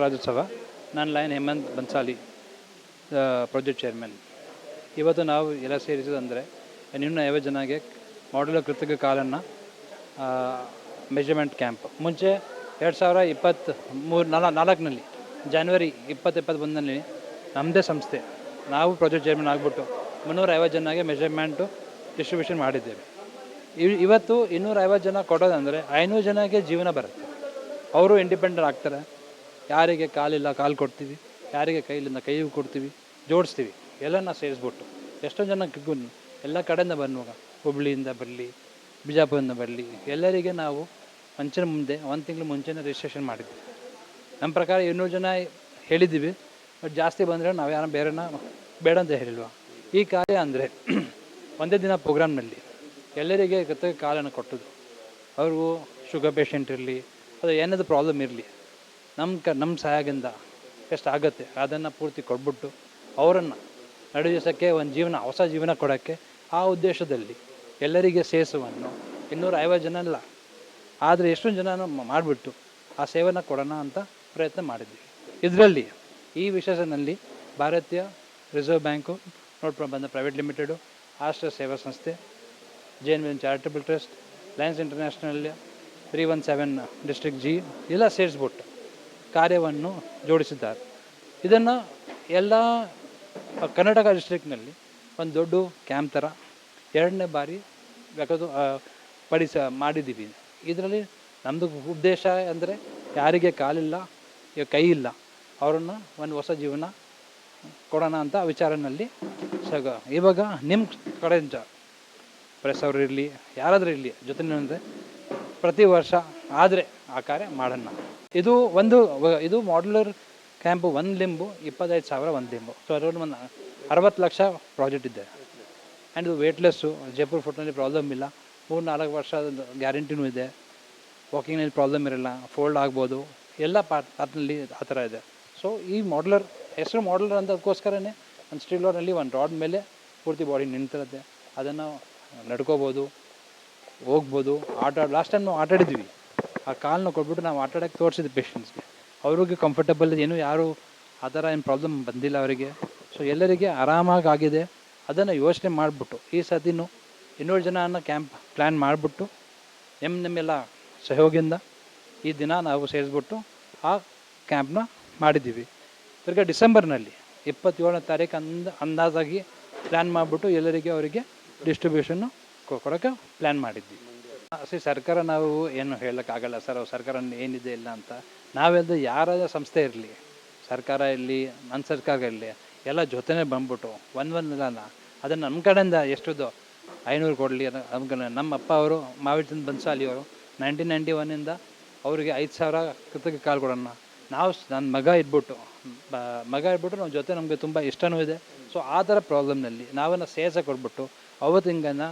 ರಾಜ್ಯೋತ್ಸವ. ನಾನು lion Hemanth Bansali project chairman ಇವತ್ತು ನಾವು ಎಲ್ಲ ಸೇರಿಸೋದಂದರೆ ಇನ್ನೂ ಐವತ್ತು ಜನಗೆ ಮಾಡ್ಯುಲರ್ ಕೃತಕ ಕಾಲನ್ನು ಮೆಜರ್ಮೆಂಟ್ ಕ್ಯಾಂಪ್ ಮುಂಚೆ ಎರಡು ಸಾವಿರ ಇಪ್ಪತ್ತು ಮೂರು ನಾಲ್ಕು ನಾಲ್ಕನಲ್ಲಿ ಜಾನ್ವರಿ ಇಪ್ಪತ್ತು ಇಪ್ಪತ್ತೊಂದರಲ್ಲಿ ನಮ್ಮದೇ ಸಂಸ್ಥೆ. ನಾವು ಪ್ರಾಜೆಕ್ಟ್ ಚೇರ್ಮನ್ ಆಗಿಬಿಟ್ಟು ಮುನ್ನೂರ ಐವತ್ತು ಜನಗೆ ಮೆಜರ್ಮೆಂಟು ಡಿಸ್ಟ್ರಿಬ್ಯೂಷನ್ ಮಾಡಿದ್ದೇವೆ. ಇವ್- ಇವತ್ತು ಇನ್ನೂರ ಐವತ್ತು ಜನ ಕೊಡೋದಂದರೆ ಐನೂರು ಜನಕ್ಕೆ ಜೀವನ ಬರುತ್ತೆ. ಅವರು ಇಂಡಿಪೆಂಡೆಂಟ್ ಆಗ್ತಾರೆ. ಯಾರಿಗೆ ಕಾಲಿಲ್ಲ ಕಾಲು ಕೊಡ್ತೀವಿ. ಯಾರಿಗೆ ಕೈಲಿಂದ ಕೈ ಕೊಡ್ತೀವಿ. ಜೋಡಿಸ್ತೀವಿ. ಎಲ್ಲನ ಸೇರಿಸ್ಬಿಟ್ಟು ಎಷ್ಟೋ ಜನ ಎಲ್ಲ ಕಡೆಯಿಂದ ಬನ್ನುವಾಗ ಹುಬ್ಳಿಯಿಂದ ಬರಲಿ, ಬಿಜಾಪುರದಿಂದ ಬರಲಿ, ಎಲ್ಲರಿಗೆ ನಾವು ಮುಂಚಿನ ಮುಂದೆ ಒಂದು ತಿಂಗಳು ಮುಂಚೆನೇ ರಿಜಿಸ್ಟ್ರೇಷನ್ ಮಾಡಿದ್ವಿ. ನಮ್ಮ ಪ್ರಕಾರ ಇನ್ನೂರು ಜನ ಹೇಳಿದ್ದೀವಿ. ಬಟ್ ಜಾಸ್ತಿ ಬಂದರೆ ನಾವು ಯಾರು ಬೇರೆನ ಬೇಡ ಅಂತ ಹೇಳಿಲ್ವ? ಈ ಕಾರ್ಯ ಅಂದರೆ ಒಂದೇ ದಿನ ಪ್ರೋಗ್ರಾಮ್ನಲ್ಲಿ ಎಲ್ಲರಿಗೆ ಕೃತಕ ಕಾಲನ್ನು ಕೊಟ್ಟದ್ದು. ಅವ್ರಿಗೂ ಶುಗರ್ ಪೇಷಂಟ್ ಇರಲಿ ಅದು ಏನಾದರೂ ಪ್ರಾಬ್ಲಮ್ ಇರಲಿ. ನಮ್ಮ ಕ ನಮ್ಮ ಸಹಾಯದಿಂದ ಎಷ್ಟು ಆಗುತ್ತೆ. ಅದನ್ನು ಪೂರ್ತಿ ಕೊಟ್ಬಿಟ್ಟು ಅವರನ್ನು ನಡೆಸೋಕ್ಕೆ ಒಂದು ಜೀವನ, ಹೊಸ ಜೀವನ ಕೊಡೋಕ್ಕೆ ಆ ಉದ್ದೇಶದಲ್ಲಿ ಎಲ್ಲರಿಗೆ ಸೇಸವನ್ನು ಇನ್ನೂರ ಐವತ್ತು ಜನ ಅಲ್ಲ, ಆದರೆ ಎಷ್ಟೊಂದು ಜನ ಮಾಡಿಬಿಟ್ಟು ಆ ಸೇವೆನ ಕೊಡೋಣ ಅಂತ ಪ್ರಯತ್ನ ಮಾಡಿದ್ವಿ. ಇದರಲ್ಲಿ ಈ ವಿಶೇಷನಲ್ಲಿ ಭಾರತೀಯ ರಿಸರ್ವ್ ಬ್ಯಾಂಕು ನೋಟ್ ಬಂದ ಪ್ರೈವೇಟ್ ಲಿಮಿಟೆಡು ಆಸ್ಟ್ರ ಸೇವಾ ಸಂಸ್ಥೆ J N charitable trust lions international three one seven district G ಎಲ್ಲ ಸೇರಿಸ್ಬಿಟ್ಟು ಕಾರ್ಯವನ್ನು ಜೋಡಿಸಿದ್ದಾರೆ. ಇದನ್ನು ಎಲ್ಲ ಕರ್ನಾಟಕ ಡಿಸ್ಟ್ರಿಕ್ಟ್ನಲ್ಲಿ ಒಂದು ದೊಡ್ಡ ಕ್ಯಾಂಪ್ ಥರ ಎರಡನೇ ಬಾರಿ ಬೇಕಾದ ಪಡಿಸ, ಮಾಡಿದ್ದೀವಿ. ಇದರಲ್ಲಿ ನಮ್ಮದು ಉದ್ದೇಶ ಅಂದರೆ ಯಾರಿಗೆ ಕಾಲಿಲ್ಲ ಕೈ ಇಲ್ಲ, ಅವರನ್ನು ಒಂದು ಹೊಸ ಜೀವನ ಕೊಡೋಣ ಅಂತ ವಿಚಾರನಲ್ಲಿ ಸಗ, ಇವಾಗ ನಿಮ್ಮ ಕಡೆಯಿಂದ, ಪ್ರೆಸ್ ಅವರು ಇರಲಿ, ಯಾರಾದರೂ ಇರಲಿ ಜೊತೆ ಪ್ರತಿ ವರ್ಷ ಆದರೆ ಆ ಕಾರ್ಯ ಮಾಡೋಣ ಇದು ಒಂದು ಇದು ಮಾಡ್ಯುಲರ್ ಕ್ಯಾಂಪು ಒಂದು ಲಿಂಬು, ಇಪ್ಪತ್ತೈದು ಸಾವಿರ ಒಂದು ಲಿಂಬು. ಸೊ ಅದರಲ್ಲಿ ಒಂದು ಅರವತ್ತು ಲಕ್ಷ ಪ್ರಾಜೆಕ್ಟ್ ಇದೆ. ಆ್ಯಂಡ್ ಇದು ವೇಟ್ಲೆಸ್ಸು ಜೈಪುರ್ ಫುಟ್ನಲ್ಲಿ ಪ್ರಾಬ್ಲಮ್ ಇಲ್ಲ. ಮೂರು ನಾಲ್ಕು ವರ್ಷ ಗ್ಯಾರಂಟಿನೂ ಇದೆ. ವಾಕಿಂಗ್ನಲ್ಲಿ ಪ್ರಾಬ್ಲಮ್ ಇರಲ್ಲ ಫೋಲ್ಡ್ ಆಗ್ಬೋದು. ಎಲ್ಲ ಪಾರ್ಟ್ ಪಾರ್ಟ್ನಲ್ಲಿ ಆ ಥರ ಇದೆ. ಸೊ ಈ ಮಾಡ್ಯುಲರ್ ಹೆಸರು ಮಾಡ್ಯುಲರ್ ಅಂತದಕ್ಕೋಸ್ಕರನೇ ಒಂದು ಸ್ಟೀಲ್ ಸ್ಟೀಲೋನಲ್ಲಿ ಒಂದು ರಾಡ್ ಮೇಲೆ ಪೂರ್ತಿ ಬಾಡಿ ನಿಂತಿರುತ್ತೆ. ಅದನ್ನು ನಡ್ಕೋಬೋದು. ಹೋಗ್ಬೋದು, ಆಟ ಲಾಸ್ಟ್ ಟೈಮ್ ನಾವು ಆಟಾಡಿದ್ವಿ ಆ ಕಾಲನ್ನ ಕೊಟ್ಬಿಟ್ಟು ನಾವು ಆಟ ಆಡೋಕ್ಕೆ ತೋರಿಸಿದ್ವಿ ಪೇಷಂಟ್ಸ್ಗೆ ಅವ್ರಿಗೆ ಕಂಫರ್ಟಬಲ್ ಏನು ಯಾರು ಆ ಥರ ಏನು ಪ್ರಾಬ್ಲಮ್ ಬಂದಿಲ್ಲ ಅವರಿಗೆ. ಸೊ ಎಲ್ಲರಿಗೆ ಆರಾಮಾಗಿ ಆಗಿದೆ. ಅದನ್ನು ಯೋಚನೆ ಮಾಡಿಬಿಟ್ಟು, ಈ ಸತಿನೂ ಇನ್ನೂರು ಜನ ಅನ್ನೋ ಕ್ಯಾಂಪ್ ಪ್ಲ್ಯಾನ್ ಮಾಡಿಬಿಟ್ಟು ನಿಮ್ಮ ನಿಮ್ಮೆಲ್ಲ ಸಹಯೋಗಿಂದ ಈ ದಿನ ನಾವು ಸೇರಿಸ್ಬಿಟ್ಟು ಆ ಕ್ಯಾಂಪ್ನ ಮಾಡಿದ್ದೀವಿ. ತಿರ್ಗಾ ಡಿಸೆಂಬರ್ನಲ್ಲಿ ಇಪ್ಪತ್ತೇಳನೇ ತಾರೀಕು ಅಂದ, ಅಂದಾಜಾಗಿ ಪ್ಲ್ಯಾನ್ ಮಾಡಿಬಿಟ್ಟು ಎಲ್ಲರಿಗೆ ಅವರಿಗೆ ಡಿಸ್ಟ್ರಿಬ್ಯೂಷನ್ನು ಕೊಡೋಕ್ಕೆ ಪ್ಲ್ಯಾನ್ ಮಾಡಿದ್ವಿ. ಸಿ ಸರ್ಕಾರ ನಾವು ಏನು ಹೇಳೋಕ್ಕಾಗಲ್ಲ. ಸರ್ ಸರ್ಕಾರ ಏನಿದೆ ಇಲ್ಲ ಅಂತ. ನಾವೆಲ್ಲದ ಯಾರಾದ ಸಂಸ್ಥೆ ಇರಲಿ, ಸರ್ಕಾರ ಇರಲಿ ನನ್ನ ಸರ್ಕಾರ ಇರಲಿ, ಎಲ್ಲ ಜೊತೆನೇ ಬಂದ್ಬಿಟ್ಟು ಒಂದು ಒಂದು ದಿನ ಅದನ್ನು ನಮ್ಮ ಕಡೆಯಿಂದ ಎಷ್ಟುದು ಐನೂರು ಕೊಡಲಿ ನಮ್ಗೆ ನಮ್ಮ ಅಪ್ಪ ಅವರು ಮಾವಿಚಂದ್ ಬನ್ಸಾಲಿ ಅವರು ನೈನ್ಟೀನ್ ನೈಂಟಿ ಒನ್ನಿಂದ ಅವರಿಗೆ ಐದು ಸಾವಿರ ಕೃತಕ ಕಾಲ್ ಕೊಡೋಣ. ನಾವು ನನ್ನ ಮಗ ಇದ್ಬಿಟ್ಟು ಮಗ ಇದ್ಬಿಟ್ಟು ನಮ್ಮ ಜೊತೆ ನಮಗೆ ತುಂಬ ಇಷ್ಟನೂ ಇದೆ. ಸೊ ಆ ಥರ ಪ್ರಾಬ್ಲಮ್ನಲ್ಲಿ ನಾವನ್ನು ಸೇಸ ಕೊಟ್ಬಿಟ್ಟು ಅವತ್ತಿಂಗನ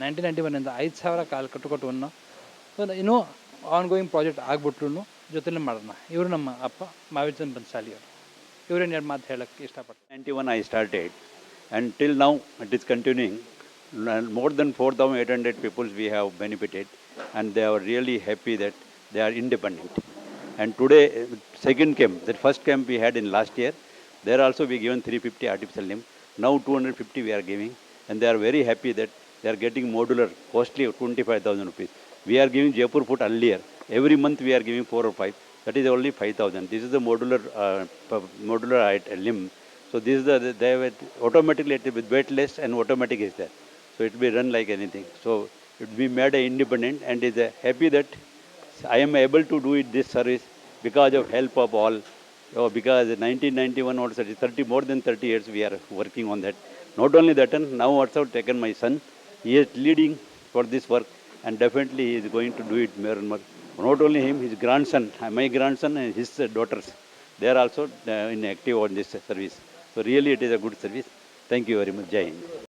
ನೈನ್ಟೀನ್ ನೈಂಟಿ ಒನ್ನಿಂದ ಐದು ಸಾವಿರ ಕಾಲ ಕಟ್ಟುಕೊಟ್ಟವನ್ನು ಒಂದು ಇನ್ನೂ ಆನ್ ಗೋಯಿಂಗ್ ಪ್ರಾಜೆಕ್ಟ್ ಆಗಿಬಿಟ್ಟು ಜೊತೆಲೇ ಮಾಡೋಣ. ಇವರು ನಮ್ಮ ಅಪ್ಪ ಮಹಾವಿಜನ್ ಬನ್ಸಾಲಿ ಅವರು. ಇವರೇನು ಎರಡು ಮಾತು ಹೇಳೋಕ್ಕೆ ಇಷ್ಟಪಡ್ತಾರೆ ninety one I started eight and till now it is continuing more than four thousand eight hundred peoples we have benefited and they are really happy that they are independent and today second camp that first camp we had in last year they are also be given three fifty artificial ನಿಮ್ now two hundred fifty we are giving and they are very happy that they are getting modular, costly 25,000 rupees. We are giving Jaipur foot earlier. Every month we are giving 4 or 5. That is only 5,000. This is the modular uh, modular limb. So this is the, they have it automatically it with weightless and automatic is there. So it will be run like anything. So it will be made independent and is happy that I am able to do it this service because of help of all. Oh, because 1991 or 30, 30 more than 30 years we are working on that. Not only that, now also taken my son. He is leading for this work and definitely he is going to do it more and more. Not only him, his grandson, my grandson and his daughters, they are also uh, in active on this service. So really it is a good service. Thank you very much. Jai.